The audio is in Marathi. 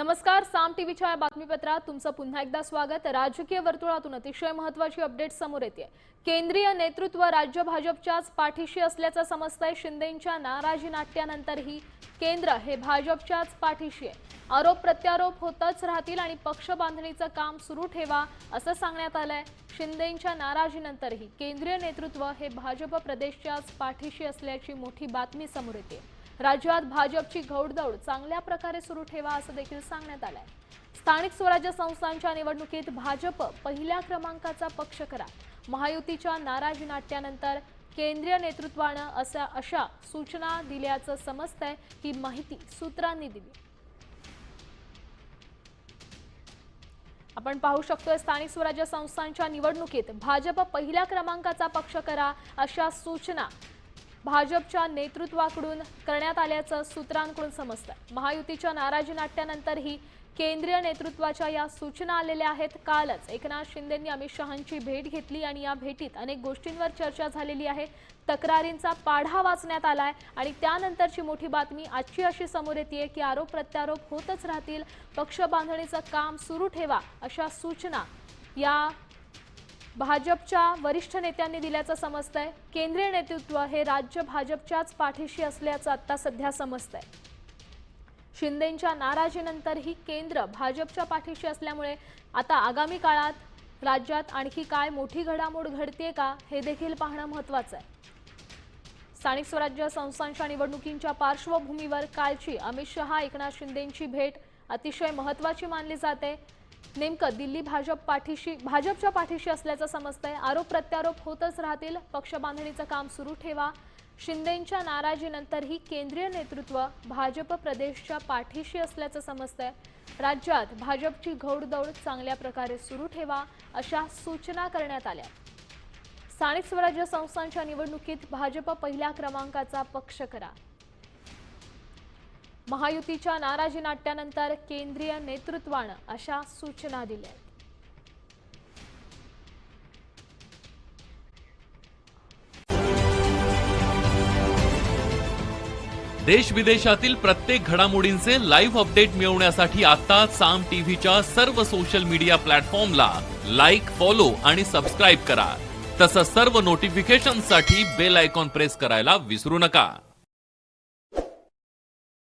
नमस्कार साम टीव्हीच्या या बातमीपत्रात तुमचं पुन्हा एकदा स्वागत. राजकीय वर्तुळातून अतिशय महत्वाची अपडेट समोर येते केंद्रीय नेतृत्व राज्य भाजपच्याच पाठीशी असल्याचं समजतंय. शिंदेंच्या नाराजी नाट्यानंतरही केंद्र हे भाजपच्याच पाठीशी आहे. आरोप प्रत्यारोप होतच राहतील आणि पक्ष बांधणीचं काम सुरू ठेवा असं सांगण्यात आलंय. शिंदेंच्या नाराजीनंतरही केंद्रीय नेतृत्व हे भाजप प्रदेशच्याच पाठीशी असल्याची मोठी बातमी समोर येते राज्यात भाजपची घौडदौड चांगल्या प्रकारे सुरू ठेवा असं देखील सांगण्यात आलंय. स्थानिक स्वराज्य संस्थांच्या निवडणुकीत भाजप पहिल्या क्रमांकाचा पक्ष करा. महायुतीच्या नाराजी नाट्यानंतर केंद्रीय नेतृत्वानं अशा अशा सूचना दिल्याचं समजतंय ही माहिती सूत्रांनी दिली. आपण पाहू शकतोय स्थानिक स्वराज्य संस्थांच्या निवडणुकीत भाजप पहिल्या क्रमांकाचा पक्ष करा अशा सूचना भाजपच्या नेतृत्वाकडून करण्यात आल्याचं सूत्रांकडून समजतं महायुतीच्या नाराजी नाट्यानंतरही केंद्रीय नेतृत्वाच्या या सूचना आलेल्या आहेत. कालच एकनाथ शिंदेंनी अमित शहांची भेट घेतली आणि या भेटीत अनेक गोष्टींवर चर्चा झालेली आहे. तक्रारींचा पाढा वाचण्यात आलाय आणि त्यानंतरची मोठी बातमी आजची अशी समोर येते की आरोप प्रत्यारोप होतच राहतील. पक्ष बांधणीचं काम सुरू ठेवा अशा सूचना या भाजपच्या वरिष्ठ नेत्यांनी दिल्याचं समजतंय. केंद्रीय नेतृत्व हे राज्य भाजपच्याच पाठीशी असल्याचं आता सध्या समजतंय. शिंदेंच्या नाराजीनंतरही केंद्र भाजपच्या पाठीशी असल्यामुळे आता आगामी काळात राज्यात आणखी काय मोठी घडामोड घडते का हे देखील पाहणं महत्वाचं आहे. स्थानिक स्वराज्य संस्थांच्या निवडणुकींच्या पार्श्वभूमीवर कालची अमित शहा एकनाथ शिंदेंची भेट अतिशय महत्वाची मानली जाते. नेमकं दिल्ली भाजप पाठीशी भाजपच्या पाठीशी असल्याचं समजतंय. आरोप प्रत्यारोप होतच राहतील. पक्ष बांधणीचं काम सुरू ठेवा. शिंदेंच्या नाराजीनंतरही केंद्रीय नेतृत्व भाजप प्रदेशच्या पाठीशी असल्याचं समजतंय. राज्यात भाजपची घौडदौड चांगल्या प्रकारे सुरू ठेवा अशा सूचना करण्यात आल्या. स्थानिक स्वराज्य संस्थांच्या निवडणुकीत भाजप पहिल्या क्रमांकाचा पक्ष करा. महायुतीच्या नाराजी नाट्यानंतर केंद्रीय नेतृत्वानं अशा सूचना दिल्या देश विदेशातील प्रत्येक घडामोडींचे लाईव्ह अपडेट मिळवण्यासाठी आता साम टीव्हीच्या सर्व सोशल मीडिया प्लॅटफॉर्मला लाईक फॉलो आणि सबस्क्राईब करा. तसंच सर्व नोटिफिकेशनसाठी बेल आयकॉन प्रेस करायला विसरू नका.